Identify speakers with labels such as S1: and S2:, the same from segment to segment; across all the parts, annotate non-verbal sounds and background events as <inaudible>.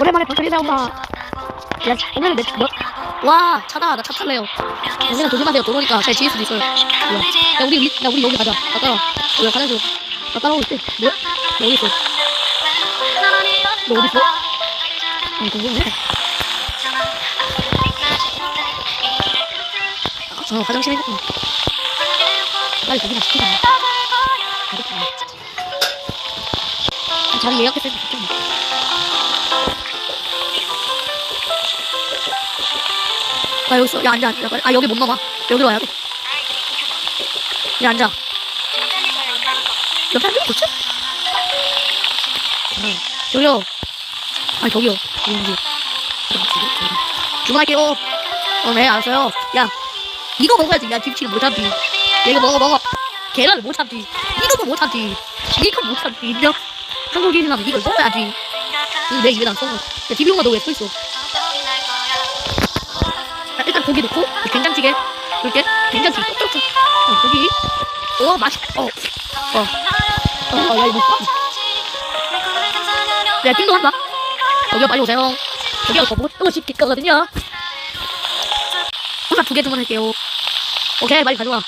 S1: 오랜만에 방탄이 나온다. 야, 오늘은 내, 너, 와, 차다. 나 차 탈래요. 언니가 조심하세요. 도로니까 잘 지을 수도 있어요. 뭐야. 야, 우리, 우리, 야, 우리 여기 가자. 나 따라. 왜 가자, 줘. 나 따라오고 있대. 뭐야? 너 어디 있어? 너 어디 있어? 아니, 궁금해. 어, 화장실에 있고. 빨리 거기다 시키자. 알겠다. 자리 예약했을 때 좋겠네. 아, 여기 있어. 야, 앉아, 앉아. 빨리. 아, 여기 못 넘어. 여기로 와야 돼. 야, 앉아. 옆에 앉으면 좋지? 어. 저기요. 아, 저기요. 여기. 주문할게요. 어, 네, 알았어요. 야, 이거 먹어야지. 야, 김치를 못 참지. 야, 이거 먹어, 먹어. 계란을 못 참지. 이거도 못 참지. 이거 못 참지. 인정? 한국인이라면 이걸 먹어야지. 내 입에 안 써. 야, 비비용아, 너왜 서 있어? 고기 넣고, 된장찌개. 이렇게. 된장찌개 똑똑똑. 어, 고기. 어, 맛있, 어. 어. 어, 야, 이거. 야, 띵동 한다. 여기요, 빨리 오세요. 저기요, 더 먹고 싶을 거거든요. 혼자 두개 주문할게요. 오케이, 빨리 가져와.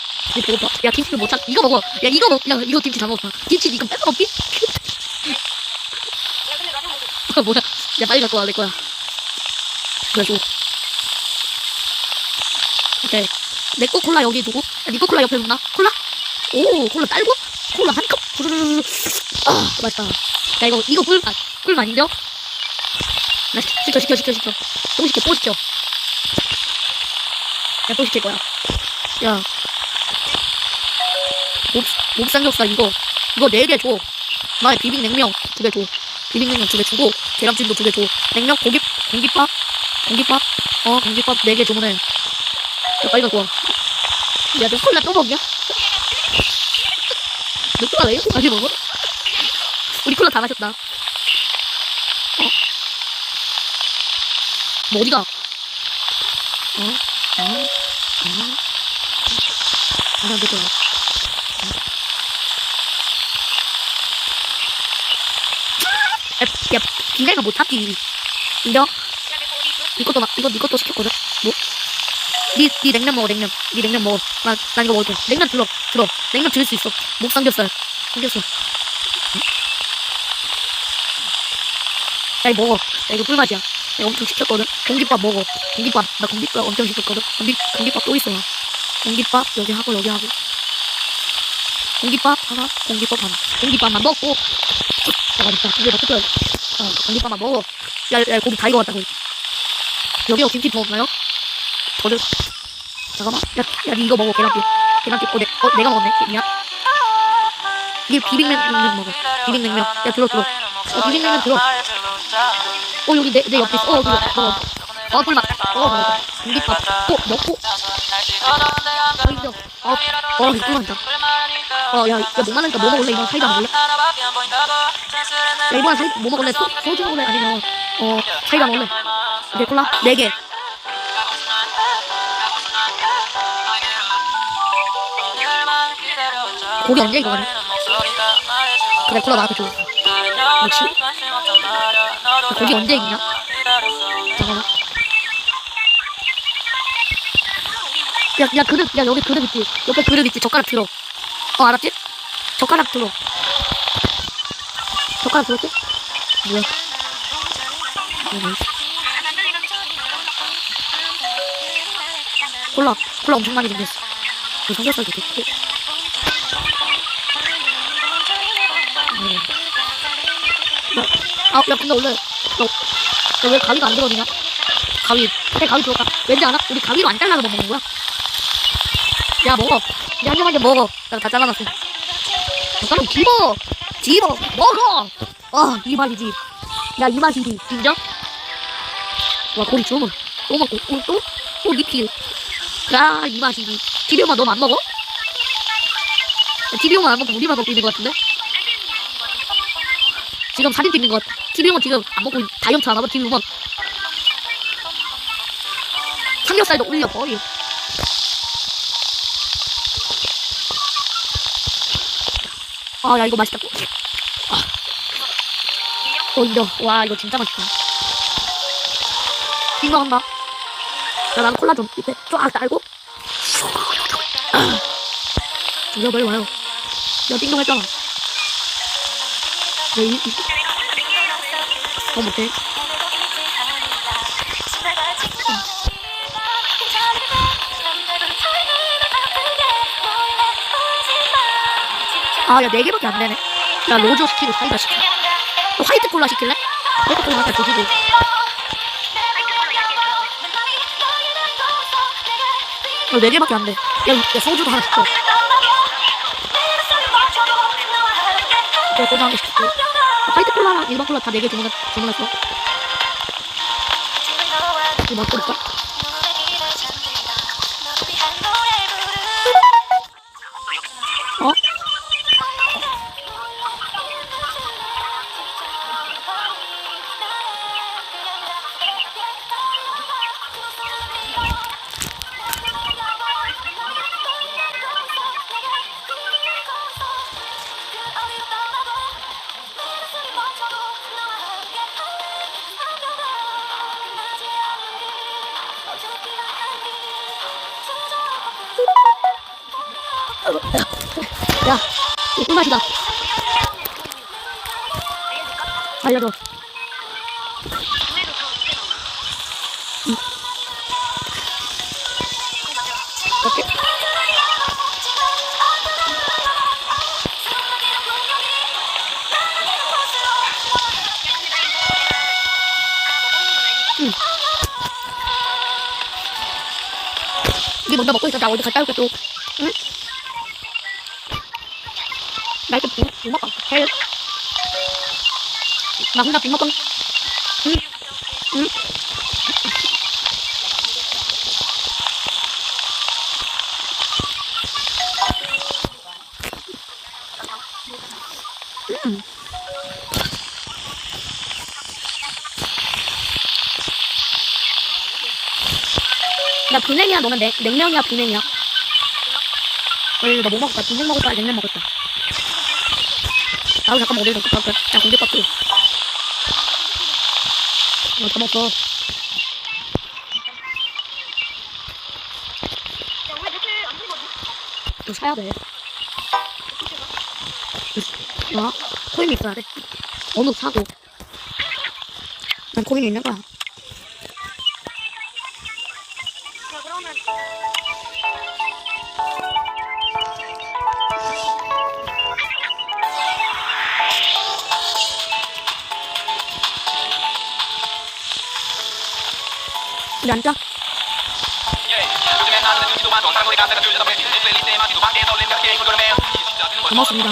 S1: 배고파. 야, 김치를 못 찾, 이거 먹어. 야, 이거 먹, 야, 이거 김치 다 먹었다. 김치 이거 뺏어 <laughs> 먹기? <laughs> 뭐야. 야, 빨리 갖고 와, 내 거야. 그래, 줘. 오케 이. 내거 콜라 여기 두고. 야, 니거 콜라 옆에 놓나? 콜라? 오, 콜라 딸고? 콜라 한 컵? 부르르르. 아, 맛있다. 야, 이거, 이거 꿀, 아, 꿀맛 인정? 나 시켜, 시켜, 시켜, 시켜. 또 시켜, 또 시켜. 야, 또 시킬 거야. 야. 몹, 몹삼겹살 이거. 이거 네 개 줘. 나 비빔냉면 두 개 줘. 비빔냉면 두 개 주고, 계란찜도 두 개 줘. 냉면, 고기, 공깃밥? 공깃밥? 어, 공깃밥 네 개 주문해. 야, 빨리 갖고 와. 야, 너 콜라 또 먹냐? 너 콜라 왜 이렇게 많이 먹어? 우리 콜라 다 마셨다. 어? 뭐 어디가? 어? 어? 어? 아, 내 거야. 야, 야, 비내가 못 찾지. 인정? 이것도 막, 이거, 이것도 시켰거든? 뭐? 니, 니 냉면 먹어, 냉면. 니 냉면 먹어. 나, 난 이거 먹을게. 냉면 들어, 들어. 냉면 들을 수 있어. 목 삼겹살. 삼겹살. 야, 이거 먹어. 야, 이거 꿀맛이야. 내가 엄청 시켰거든? 공깃밥 먹어. 공깃밥. 나 공깃밥 엄청 시켰거든? 공깃, 공깃밥 또 있어. 나. 공깃밥 여기 하고, 여기 하고. 공깃밥 하나, 공깃밥 하나. 공깃밥만 먹고. 잠깐만, 자, 이제 먹고 야 어, 공깃밥만 먹어. 야, 야, 고기 다 익어왔다, 고기. 여기요, 김치 더 없나요? 저를. 잠깐만. 야, 야, 니 이거 먹어, 계란찜. 계란찜. 어, 내, 어, 내가 먹었네. 미안. 니 비빔냉면 먹어. 비빔냉면. 야, 들어, 들어. 어, 비빔냉면 들어. 어, 여기 내, 내 옆에 있어. 어, 그거, 먹어. 어, 꿀맛. 어, 먹어. 공깃밥. 또, 먹고. 어, 인정. 어, 어, 이거 꿀맛이다. 어, 야, 야, 목 마르니까 뭐 먹을래? 이번 사이다 먹을래? 야, 이번엔 사이, 뭐 먹을래? 소, 소주 먹을래? 아니면, 어, 사이다 먹을래? 콜라? 네 개. 고기 언제 이거 가네? 그래, 콜라 나한테 줘. 그렇지? 야, 고기 언제 익냐? 잠깐만. 야, 야, 그릇, 야, 여기 그릇 있지? 옆에 그릇 있지? 젓가락 들어. 어, 알았지? 젓가락 들어. 젓가락 들었지? 뭐야? 콜라, 콜라 엄청 많이 생겼어. 그 삼겹살도 됐고. 아, 야, 근데 원래, 너, 너왜 가위가 안 들어지냐? 가위, 내 가위 들어가. 왠지 알아? 우리 가위로 안 잘라서 못 먹는 거야? 야, 먹어. 이제 한 개만 먹어. 나다 잘라놨어. 잠깐만, 집어! 집어! 먹어! 아, 이 맛이지. 야, 이 맛이지. 인정? 와, 고기 주문. 또 먹고, 또, 또? 또 리필. 야, 이 맛이지. TV용만 너안 먹어? TV용만 안 먹고 우리만 먹고 있는 것 같은데? 지금 사진 찍는 것 같아. TV용은 지금 안 먹고 다이어트 안 하고 TV용은 삼겹살도 올려버려. 아, 야, 이거 맛있다. 아. 어, 인정. 와, 이거 진짜 맛있다. 빙 먹었나? 야, 나는 콜라 좀 밑에 쫙 달고. 이거 빨리 와요. 야, 띵동 했잖아. 내 이, 이, 더 못해. 아, 야, 네 개밖에 안 되네. 야, 로즈 시키고 사이다 시켜. 또 화이트 콜라 시킬래? 화이트 콜라 한잔 조지고. 야, 네 개밖에 안 돼. 야, 야 소주도 하나 시켜. 야, 소주 하나 시키고. 화이트 콜라랑 일반 콜라 다네개 주문, 주문했어. 이거 맛볼까? 야, 이거 꿀맛이다. 알려줘. 응. 어때? 응. 니 먼저 먹고 있어. 나 어디 갔다 올게 또. 응? 빙, 빙 먹어. 헬. 나 혼자 빙 먹건. 응? 응? 음. 나 비냉이야 너는 냉, 냉면이야 비냉이야 원래 너뭐 먹을까 비냉 먹을까 냉면 먹을까 나도 잠깐 먹을 좀 급할게. 야 공깃밥 줘 어, 다 먹어. 이거 사야 돼. 어? 코인이 있어야 돼. 어묵 사고. 난 코인이 있는 거야
S2: 면
S1: 고맙습니다